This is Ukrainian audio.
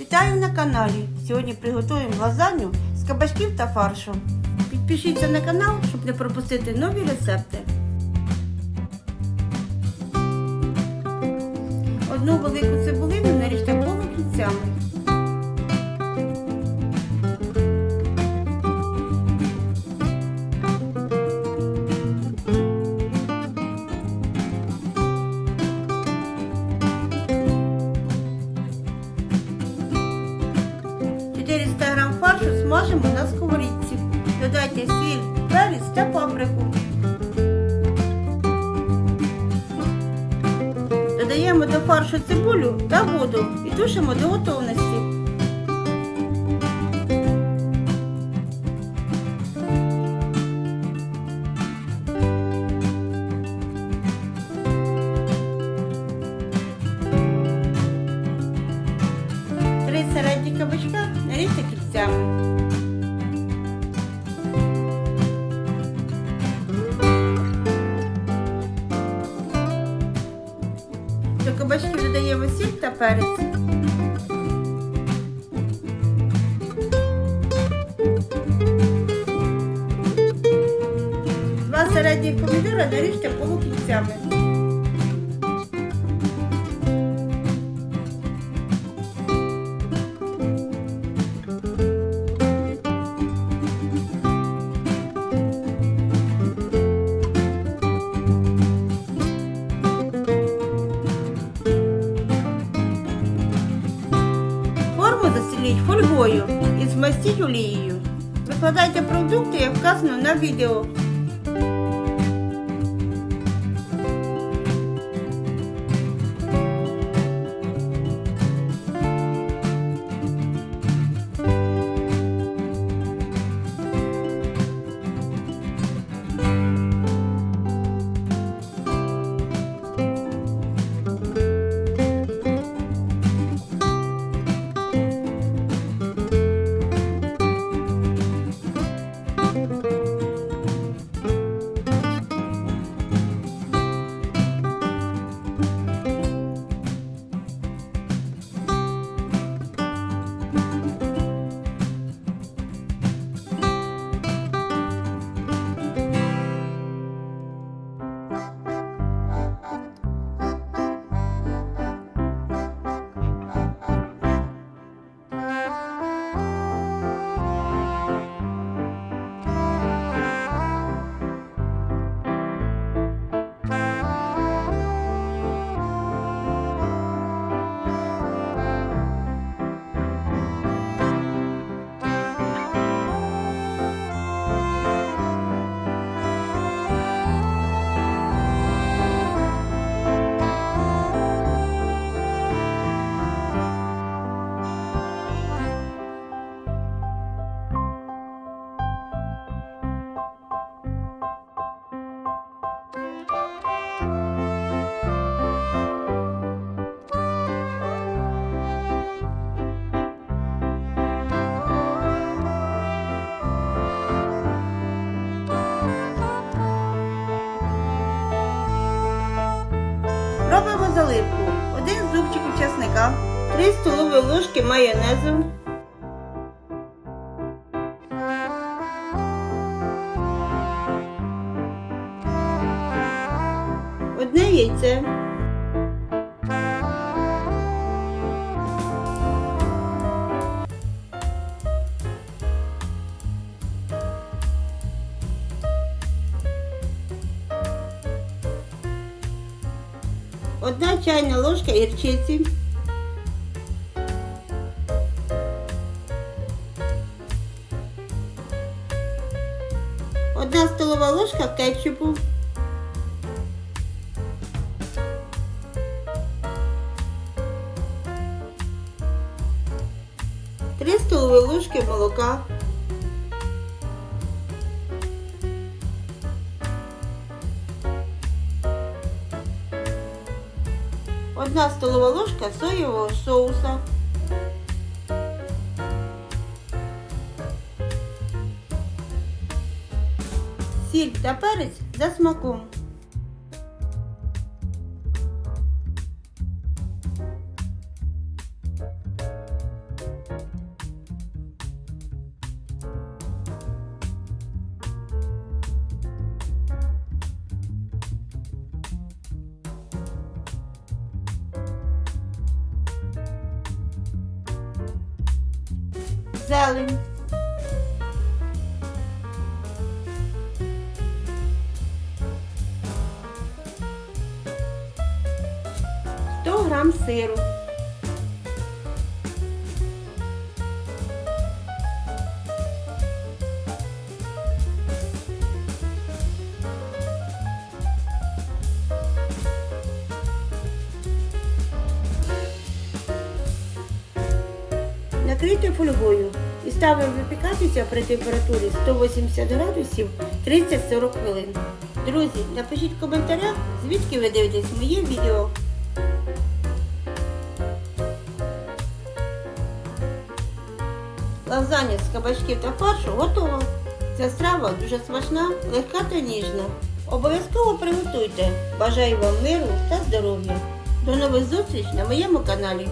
Вітаю на каналі. Сьогодні приготуємо лазаню з кабачків та фаршу. Підпишіться на канал, щоб не пропустити нові рецепти. Одну велику цибулину наріжте полукільцями. – смажимо на сковорідці. Додайте сіль, перець та паприку. Додаємо до фаршу цибулю та воду і тушимо до готовності. Середніх помідора наріжте застеліть фольгою і змастіть олією. Викладайте продукти, як вказано на відео. Три столові ложки майонезу. Одне яйце. Одна чайна ложка гірчиці. Столова ложка кетчупу. Три столові ложки молока. Одна столова ложка соєвого соуса. сіль та перець за смаком. Зелень. 100 грам сиру. Накрийте фольгою і ставимо випікатися при температурі 180 градусів 30-40 хвилин. Друзі, напишіть в коментарях, звідки ви дивитесь моє відео. Лазанья з кабачків та фаршу готова. Ця страва дуже смачна, легка та ніжна. Обов'язково приготуйте. Бажаю вам миру та здоров'я. До нових зустріч на моєму каналі.